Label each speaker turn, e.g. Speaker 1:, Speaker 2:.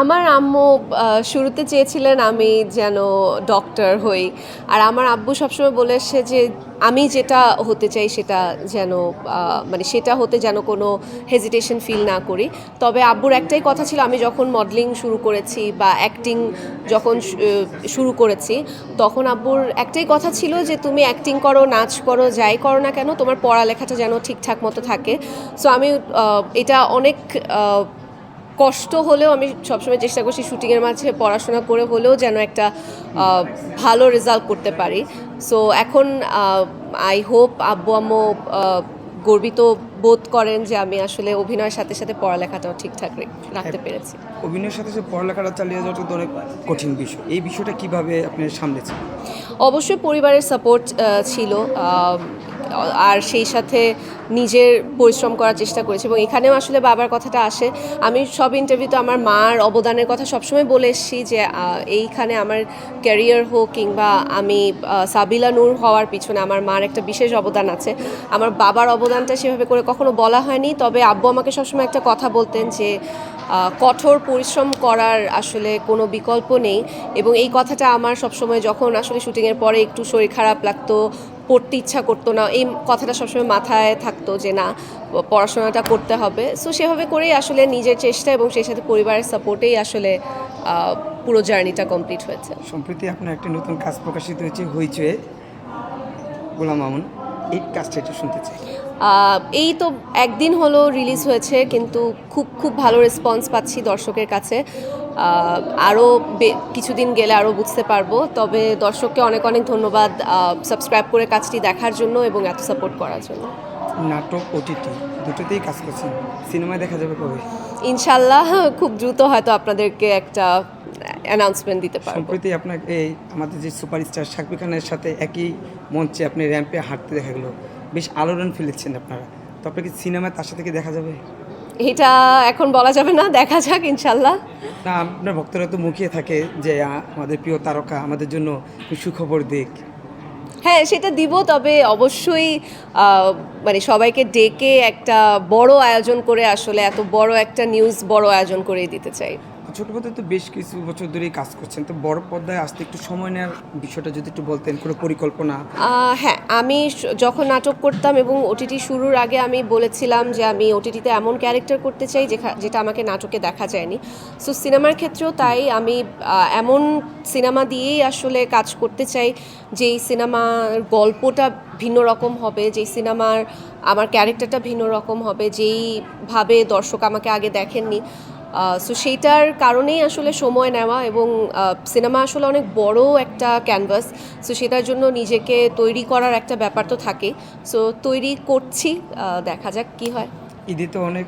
Speaker 1: আমার আম্মু শুরুতে চেয়েছিলেন আমি যেন ডক্টর হই। আর আমার আব্বু সবসময় বলে এসছে যে, আমি যেটা হতে চাই সেটা যেন মানে সেটা হতে যেন কোনো হেজিটেশন ফিল না করি। তবে আব্বুর একটাই কথা ছিল, আমি যখন মডেলিং শুরু করেছি বা অ্যাক্টিং যখন শুরু করেছি, তখন আব্বুর একটাই কথা ছিল যে, তুমি অ্যাক্টিং করো, নাচ করো, যাই করো না কেন, তোমার পড়ালেখাটা যেন ঠিকঠাক মতো থাকে। সো আমি এটা অনেক কষ্ট হলেও আমি সবসময় চেষ্টা করছি শুটিংয়ের মাঝে পড়াশোনা করে হলেও যেন একটা ভালো রেজাল্ট করতে পারি। সো এখন আই হোপ আব্বু আম্মু গর্বিত বোধ করেন যে আমি আসলে অভিনয়ের সাথে সাথে পড়ালেখাটাও ঠিকঠাক রাখতে পেরেছি।
Speaker 2: অভিনয়ের সাথে সাথে পড়ালেখাটা চালিয়ে যাওয়াটা তো অনেক কঠিন বিষয়। এই বিষয়টা কীভাবে আপনি সামলেছেন?
Speaker 1: অবশ্যই পরিবারের সাপোর্ট ছিল। আর সেই সাথে নিজের পরিশ্রম করার চেষ্টা করেছি এবং এখানেও আসলে বাবার কথাটা আসে। আমি সব ইন্টারভিউতে আমার মার অবদানের কথা সবসময় বলে এসেছি যে এইখানে আমার ক্যারিয়ার হোক কিংবা আমি সাবিলা নূর হওয়ার পিছনে আমার মার একটা বিশেষ অবদান আছে। আমার বাবার অবদানটা সেভাবে করে কখনো বলা হয়নি, তবে আব্বু আমাকে সবসময় একটা কথা বলতেন যে কঠোর পরিশ্রম করার আসলে কোনো বিকল্প নেই এবং এই কথাটা আমার সবসময় যখন আসলে শুটিংয়ের পরে একটু শরীর খারাপ লাগতো পড়তে ইচ্ছা করতো না। এই কথাটা সবসময় মাথায় থাকতো যে, না, পড়াশোনাটা করতে হবে। সো সেভাবে করেই আসলে নিজের চেষ্টা এবং সেই সাথে পরিবারের সাপোর্টেই আসলে পুরো জার্নিটা কমপ্লিট হয়েছে।
Speaker 2: সম্প্রতি আপনার একটা নতুন কাজ প্রকাশিত হয়েছে হইচয়ে গোলাম মামুন। এই কাজটা একটু শুনতে চাই।
Speaker 1: এই তো একদিন হলো রিলিজ হয়েছে কিন্তু খুব খুব ভালো রেসপন্স পাচ্ছি দর্শকের কাছে। আরও কিছুদিন গেলে আরও বুঝতে পারব তবে দর্শককে অনেক অনেক ধন্যবাদ সাবস্ক্রাইব করে কাজটি দেখার জন্য এবং এত সাপোর্ট করার জন্য।
Speaker 2: নাটক ওটিটি দুটোতেই কাজ করছেন সিনেমায় দেখা যাবে কবে?
Speaker 1: ইনশাল্লাহ খুব দ্রুত হয়তো আপনাদেরকে একটা অ্যানাউন্সমেন্ট দিতে পারব।
Speaker 2: সম্প্রতি আপনাকে এই আমাদের যে সুপারস্টার শাকিব খানের সাথে একই মঞ্চে আপনি র্যাম্পে হাঁটতে দেখা গেলো। বেশ আলোড়ন ফেলেছেন আপনারা। তো আপনাকে সিনেমায় তার সাথে কি দেখা যাবে?
Speaker 1: এটা এখন বলা যাবে না দেখা যাক ইনশাল্লাহ
Speaker 2: না আপনার ভক্তরা তো মুখিয়ে থাকে যে আমাদের প্রিয় তারকা আমাদের জন্য সুখবর দিক।
Speaker 1: হ্যাঁ সেটা দিব তবে অবশ্যই মানে সবাইকে ডেকে একটা বড় আয়োজন করে আসলে এত বড় একটা নিউজ বড় আয়োজন করেই দিতে চাই।
Speaker 2: ছোট পর্দায় তো বেশ কিছু বছর ধরেই কাজ করছেন, তো বড় পর্দায় আসতে একটু সময় নেওয়ার বিষয়টা যদি একটু বলতেন, কোনো পরিকল্পনা?
Speaker 1: হ্যাঁ আমি যখন নাটক করতাম এবং ওটিটি শুরুর আগে আমি বলেছিলাম যে আমি ওটিটিতে এমন ক্যারেক্টার করতে চাই যেটা আমাকে নাটকে দেখা যায়নি। সো সিনেমার ক্ষেত্রেও তাই আমি এমন সিনেমা দিয়েই আসলে কাজ করতে চাই, যেই সিনেমার গল্পটা ভিন্ন রকম হবে, যেই সিনেমার আমার ক্যারেক্টারটা ভিন্ন রকম হবে যেইভাবে দর্শক আমাকে আগে দেখেননি। সো সেইটার কারণেই আসলে সময় নেওয়া এবং সিনেমা আসলে অনেক বড় একটা ক্যানভাস সো সেটার জন্য নিজেকে তৈরি করার একটা ব্যাপার তো থাকে সো তৈরি করছি দেখা যাক কি হয়।
Speaker 2: ঈদে তো অনেক